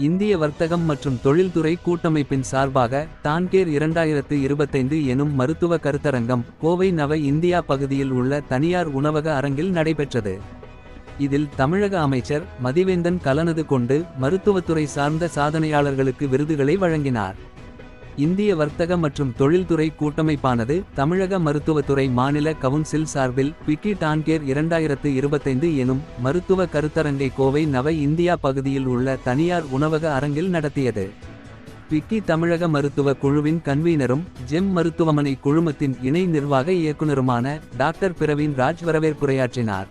இந்திய வர்த்தகம் மற்றும் தொழில்துறை கூட்டமைப்பின் சார்பாக தான்கேர் இரண்டாயிரத்து இருபத்தைந்து எனும் மருத்துவ கருத்தரங்கம் கோவை நவ இந்தியா பகுதியில் உள்ள தனியார் உணவக அரங்கில் நடைபெற்றது. இதில் தமிழக அமைச்சர் மதிவேந்தன் கலனது கொண்டு மருத்துவத்துறை சார்ந்த சாதனையாளர்களுக்கு விருதுகளை வழங்கினார். இந்திய வர்த்தக மற்றும் தொழில்துறை கூட்டமைப்பானது தமிழக மருத்துவத்துறை மாநில கவுன்சில் சார்பில் பிக்கி டான்கேர் இரண்டாயிரத்து இருபத்தைந்து எனும் மருத்துவ கருத்தரங்கை கோவை நவ இந்தியா பகுதியில் உள்ள தனியார் உணவக அரங்கில் நடத்தியது. பிக்கி தமிழக மருத்துவ குழுவின் கன்வீனரும் ஜெம் மருத்துவமனை குழுமத்தின் இணை நிர்வாக இயக்குனருமான டாக்டர் பிரவீன் ராஜ் வரவேற்புரையாற்றினார்.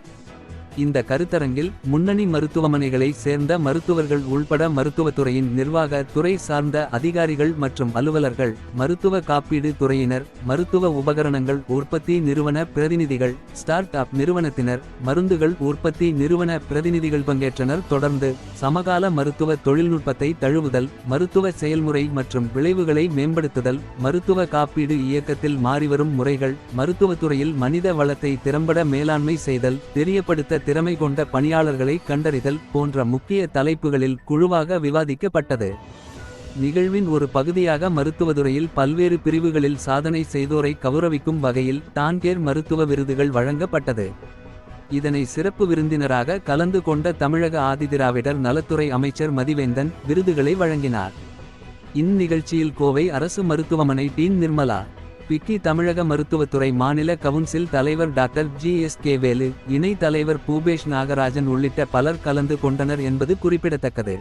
இந்த கருத்தரங்கில் முன்னணி மருத்துவமனைகளை சேர்ந்த மருத்துவர்கள் உள்பட மருத்துவத்துறையின் நிர்வாக துறை சார்ந்த அதிகாரிகள் மற்றும் அலுவலர்கள் மருத்துவ காப்பீடு துறையினர் மருத்துவ உபகரணங்கள் உற்பத்தி நிறுவன பிரதிநிதிகள் ஸ்டார்ட் அப் நிறுவனத்தினர் மருந்துகள் உற்பத்தி நிறுவன பிரதிநிதிகள் பங்கேற்றனர். தொடர்ந்து சமகால மருத்துவ தொழில்நுட்பத்தை தழுவுதல் மருத்துவ செயல்முறை மற்றும் விளைவுகளை மேம்படுத்துதல் மருத்துவ காப்பீடு இயக்கத்தில் மாறிவரும் முறைகள் மருத்துவத்துறையில் மனித வளத்தை திறம்பட மேலாண்மை செய்தல் தெரியப்படுத்த திறமை கொண்ட பணியாளர்களை கண்டறிதல் போன்ற முக்கிய தலைப்புகளில் குழுவாக விவாதிக்கப்பட்டது. நிகழ்வின் ஒரு பகுதியாக மருத்துவதுறையில் பல்வேறு பிரிவுகளில் சாதனை செய்தோரை கௌரவிக்கும் வகையில் டான்கேர் மருத்துவ விருதுகள் வழங்கப்பட்டது. இதனை சிறப்பு விருந்தினராக கலந்து கொண்ட தமிழக ஆதிதிராவிடர் நலத்துறை அமைச்சர் மதிவேந்தன் விருதுகளை வழங்கினார். இந்நிகழ்ச்சியில் கோவை அரசு மருத்துவமனை டீன் நிர்மலா. பிக்கி தமிழக மருத்துவத்துறை மாநில கவுன்சில் தலைவர் doctor G S K Velu இணை தலைவர் பூபேஷ் நாகராஜன் உள்ளிட்ட பலர் கலந்து கொண்டனர் என்பது குறிப்பிடத்தக்கது.